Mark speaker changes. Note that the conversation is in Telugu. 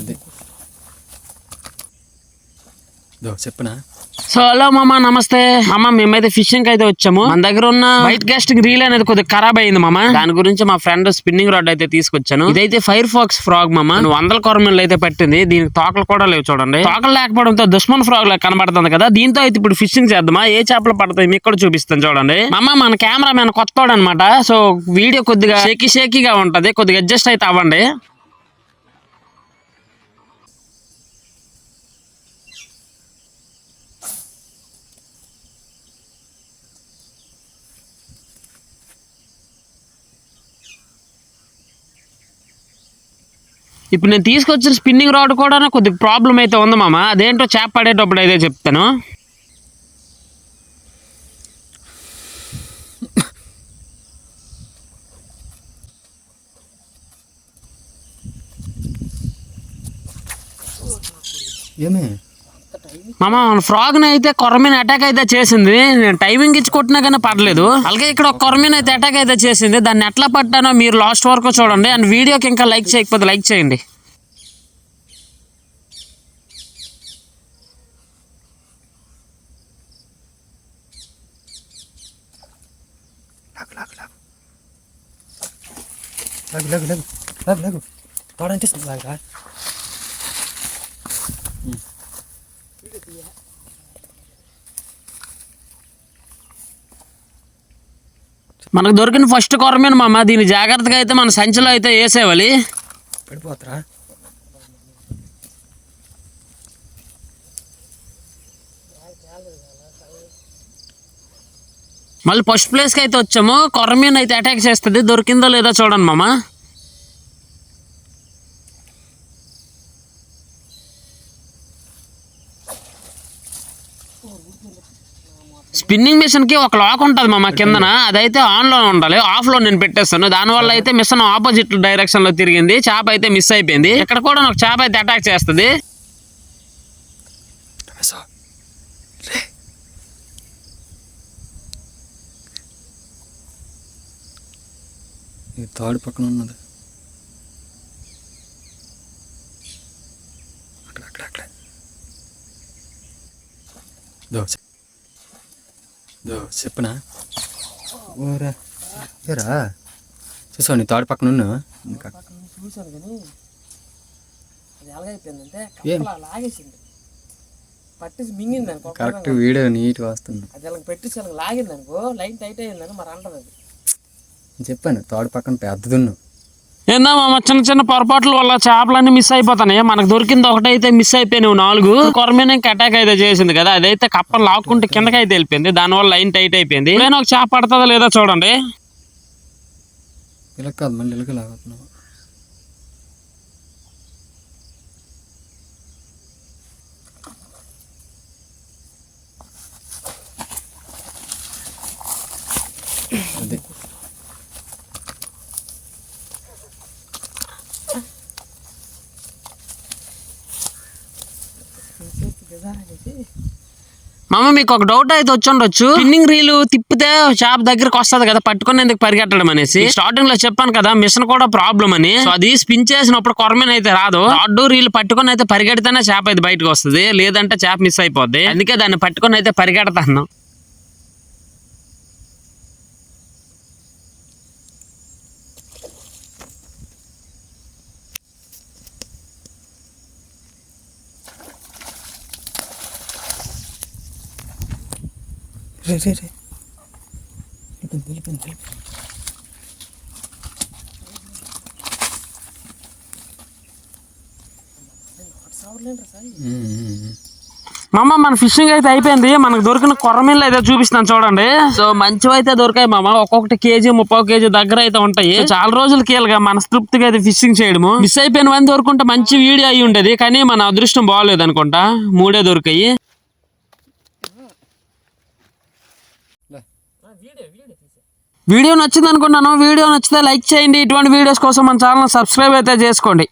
Speaker 1: అది. చెప్పనా?
Speaker 2: సో హలో మామ నమస్తే. మామ మేమైతే ఫిషింగ్ అయితే వచ్చాము. మన దగ్గర ఉన్న వైట్ కాస్టింగ్ రీల్ అనేది కొద్దిగా ఖరాబ్ అయింది మామ. దాని గురించి మా ఫ్రెండ్ స్పిన్నింగ్ రాడ్ అయితే తీసుకొచ్చాను. ఇదైతే ఫైర్ ఫాక్స్ ఫ్రాగ్ మామ. నువ్వు వందల కొరమీలు అయితే పట్టింది. దీనికి తోకలు కూడా లేవు చూడండి. తోకలు లేకపోవడంతో దుష్మన్ ఫ్రాగ్ లాగా కనబడుతుంది కదా. దీంతో అయితే ఇప్పుడు ఫిషింగ్ చేద్దామా? ఏ చేపలు పడతాయి? మీకు కూడా చూపిస్తాను చూడండి. మామ మన కెమెరా మ్యాన్ కొత్తవాడు అనమాట సో వీడియో కొద్దిగా షేకీ షేకీగా ఉంటది. కొద్దిగా అడ్జస్ట్ అయితే అవ్వండి. ఇప్పుడు నేను తీసుకొచ్చిన స్పిన్నింగ్ రాడ్ కూడా కొద్దిగా ప్రాబ్లం అయితే ఉంది మామ. అదేంటో చేప పడేటప్పుడు అయితే చెప్తాను.
Speaker 1: ఏమే?
Speaker 2: మామ మన ఫ్రాగ్ అయితే కొరమీన అటాక్ అయితే చేసింది. నేను టైమింగ్ ఇచ్చి కొట్టినా కానీ పడలేదు అలాగే ఇక్కడ ఒక కొరమీన అయితే అటాక్ అయితే చేసింది. దాన్ని ఎట్లా పట్టానో మీరు లాస్ట్ వరకు చూడండి. అండ్ వీడియోకి ఇంకా లైక్ చేయకపోతే లైక్ చేయండి.
Speaker 1: లాగు లాగు లాగు. లాగు లాగు లాగు.
Speaker 2: మనకు దొరికిన ఫస్ట్ కొరమీన మామ దీన్ని జాగ్రత్తగా అయితే మన సంచిలో అయితే వేసేవాలి
Speaker 1: పడిపోతారా.
Speaker 2: మళ్ళీ ఫస్ట్ ప్లేస్కి అయితే వచ్చాము. కొరమీన అయితే అటాక్ చేస్తుంది. దొరికిందో లేదో చూడండి మామ. స్పిన్నింగ్ మిషన్కి ఒక లాక్ ఉంటుంది మామ కిందన. అదైతే ఆన్లో ఉండాలి. ఆఫ్లో నేను పెట్టేస్తాను. దానివల్ల అయితే మిషన్ ఆపోజిట్ డైరెక్షన్లో తిరిగింది. చేప అయితే మిస్ అయిపోయింది. ఇక్కడ కూడా ఒక చేప అయితే అటాక్ చేస్తుంది.
Speaker 1: తాడు పక్కన ఉన్నది. అక్కడ అక్కడ అక్కడ. దో దో చెప్పనా? ఓరా. ఏరా చూసావు నీ తాడు పక్కన ఉన్నా?
Speaker 2: చూసాను కానీ అది ఎలాగైపోయిందంటే? లాగేసింది పట్టేసి మింగింది అనుకో
Speaker 1: కరెక్ట్ వీడియో నీట్గా వస్తుంది
Speaker 2: అది అలా పెట్టేసి అలా లాగింది అనుకో లైన్ టైట్ అయిందని మరి అంటది అది.
Speaker 1: చెప్పాను తాడు పక్కన పెద్దదున్ను.
Speaker 2: ఏందా మామ చిన్న చిన్న పొరపాట్ల వల్ల చేపలన్నీ మిస్ అయిపోతాయి మనకు దొరికింది ఒకటైతే మిస్ అయిపోయినావు నాలుగు. కొరమీన అటాక్ అయితే చేసింది కదా అదైతే కప్ప లాక్కుంటే కిందకైతే వెళ్ళిపోయింది. దానివల్ల లైన్ టైట్ అయిపోయింది. నేను ఒక చేప పడుతుందో లేదో చూడండి.
Speaker 1: అదే.
Speaker 2: మామ మీకు ఒక డౌట్ అయితే వచ్చి ఉండొచ్చు. స్పిన్నింగ్ రీల్ తిప్పితే చేప దగ్గరకు వస్తది కదా పట్టుకుని ఎందుకు పరిగెట్టడం అనేసి స్టార్టింగ్లో చెప్పాను కదా మిషన్ కూడా ప్రాబ్లం అని. సో అది స్పిన్ చేసినప్పుడు కొరమీన అయితే రాదు. రాడ్డు రీల్ పట్టుకొని అయితే పరిగెడితేనే చేప అయితే బయటకు వస్తుంది. లేదంటే చేప మిస్ అయిపోద్ది. అందుకే దాన్ని పట్టుకొని అయితే పరిగెడతాను.
Speaker 1: రే రే రే. వెళ్ళిపోయింది వెళ్ళిపోయింది వెళ్ళిపోయింది.
Speaker 2: మామ మన ఫిషింగ్ అయితే అయిపోయింది. మనకు దొరికిన కొర్రమీన్లు అయితే చూపిస్తాను చూడండి. సో మంచివి అయితే దొరికాయి మామ. ఒక్కొక్కటి కేజీ ముప్పై కేజీ దగ్గర అయితే ఉంటాయి. చాలా రోజులు కీలగా మన తృప్తిగా అయితే ఫిషింగ్ చేయడము. మిస్ అయిపోయిన వన్ దొరుకుంటే మంచి వీడియో అయి ఉండేది. కానీ మన అదృష్టం బాగోలేదు అనుకుంటా. మూడే దొరికాయి. వీడియో నచ్చింది అనుకున్నాను వీడియో నచ్చితే లైక్ చేయండి. ఇటువంటి వీడియోస్ కోసం మన ఛానల్ సబ్స్క్రైబ్ అయితే చేసుకోండి.